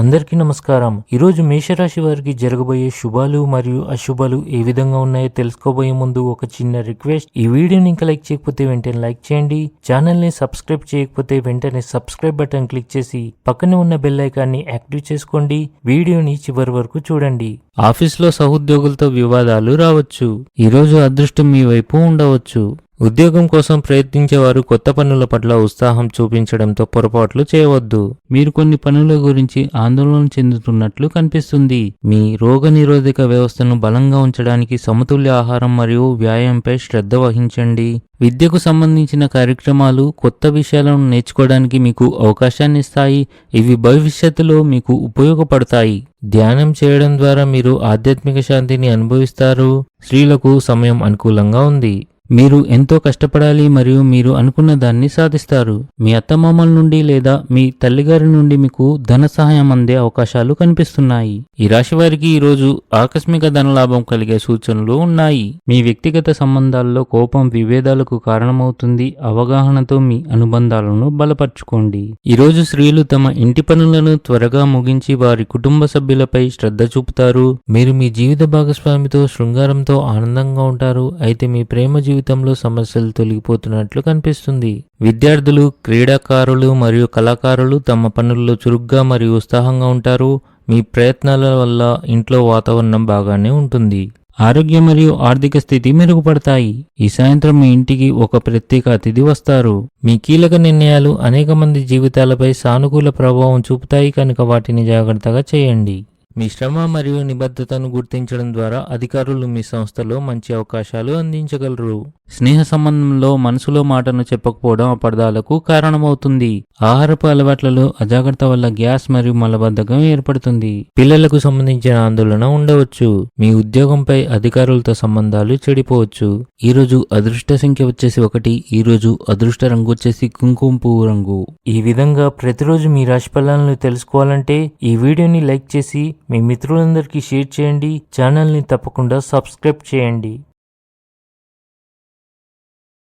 అందరికీ నమస్కారం. ఈరోజు మేషరాశి వారికి జరగబోయే శుభాలు మరియు అశుభాలు ఏ విధంగా ఉన్నాయో తెలుసుకోబోయే ముందు ఒక చిన్న రిక్వెస్ట్. ఈ వీడియోని ఇంకా లైక్ చేయకపోతే వెంటనే లైక్ చేయండి. ఛానల్ని సబ్స్క్రైబ్ చేయకపోతే వెంటనే సబ్స్క్రైబ్ బటన్ క్లిక్ చేసి పక్కనే ఉన్న బెల్ ఐకాన్ని యాక్టివ్ చేసుకోండి. వీడియోని చివరి వరకు చూడండి. ఆఫీస్లో సహోద్యోగులతో వివాదాలు రావచ్చు. ఈరోజు అదృష్టం మీ వైపు ఉండవచ్చు. ఉద్యోగం కోసం ప్రయత్నించేవారు కొత్త పనుల పట్ల ఉత్సాహం చూపించడంతో పొరపాట్లు చేయవద్దు. మీరు కొన్ని పనుల గురించి ఆందోళన చెందుతున్నట్లు కనిపిస్తుంది. మీ రోగనిరోధక వ్యవస్థను బలంగా ఉంచడానికి సమతుల్య ఆహారం మరియు వ్యాయామంపై శ్రద్ధ వహించండి. విద్యకు సంబంధించిన కార్యక్రమాలు కొత్త విషయాలను నేర్చుకోవడానికి మీకు అవకాశాన్ని ఇస్తాయి. ఇవి భవిష్యత్తులో మీకు ఉపయోగపడతాయి. ధ్యానం చేయడం ద్వారా మీరు ఆధ్యాత్మిక శాంతిని అనుభవిస్తారు. స్త్రీలకు సమయం అనుకూలంగా ఉంది. మీరు ఎంతో కష్టపడాలి మరియు మీరు అనుకున్న దాన్ని సాధిస్తారు. మీ అత్తమామల నుండి లేదా మీ తల్లిగారి నుండి మీకు ధన సహాయం అందే అవకాశాలు కనిపిస్తున్నాయి. ఈ రాశి వారికి ఈరోజు ఆకస్మిక ధనలాభం కలిగే సూచనలు ఉన్నాయి. మీ వ్యక్తిగత సంబంధాల్లో కోపం విభేదాలకు కారణమవుతుంది. అవగాహనతో మీ అనుబంధాలను బలపరచుకోండి. ఈరోజు స్త్రీలు తమ ఇంటి పనులను త్వరగా ముగించి వారి కుటుంబ సభ్యులపై శ్రద్ధ చూపుతారు. మీరు మీ జీవిత భాగస్వామితో శృంగారంతో ఆనందంగా ఉంటారు. అయితే మీ ప్రేమ జీవితం జీవితంలో సమస్యలు తొలగిపోతున్నట్లు కనిపిస్తుంది. విద్యార్థులు క్రీడాకారులు మరియు కళాకారులు తమ పనుల్లో చురుగ్గా మరియు ఉత్సాహంగా ఉంటారు. మీ ప్రయత్నాల వల్ల ఇంట్లో వాతావరణం బాగానే ఉంటుంది. ఆరోగ్యం మరియు ఆర్థిక స్థితి మెరుగుపడతాయి. ఈ సాయంత్రం మీ ఇంటికి ఒక ప్రత్యేక అతిథి వస్తారు. మీ కీలక నిర్ణయాలు అనేక మంది జీవితాలపై సానుకూల ప్రభావం చూపుతాయి. కనుక వాటిని జాగ్రత్తగా చేయండి. మీ శ్రమ మరియు నిబద్ధతను గుర్తించడం ద్వారా అధికారులు మీ సంస్థలో మంచి అవకాశాలు అందించగలరు. స్నేహ సంబంధంలో మనసులో మాటను చెప్పకపోవడం అపర్ధాలకు కారణమవుతుంది. ఆహారపు అలవాట్లలో అజాగ్రత్త వల్ల గ్యాస్ మరియు మలబద్ధకం ఏర్పడుతుంది. పిల్లలకు సంబంధించిన ఆందోళన ఉండవచ్చు. మీ ఉద్యోగంపై అధికారులతో సంబంధాలు చెడిపోవచ్చు. ఈరోజు అదృష్ట సంఖ్య వచ్చేసి ఒకటి ఈరోజు అదృష్ట రంగు వచ్చేసి కుంకుమ పువ్వు రంగు. ఈ విధంగా ప్రతిరోజు మీ రాశి ఫలాలను తెలుసుకోవాలంటే ఈ వీడియోని లైక్ చేసి మీ మిత్రులందరికీ షేర్ చేయండి ఛానల్ని తప్పకుండా సబ్స్క్రైబ్ చేయండి.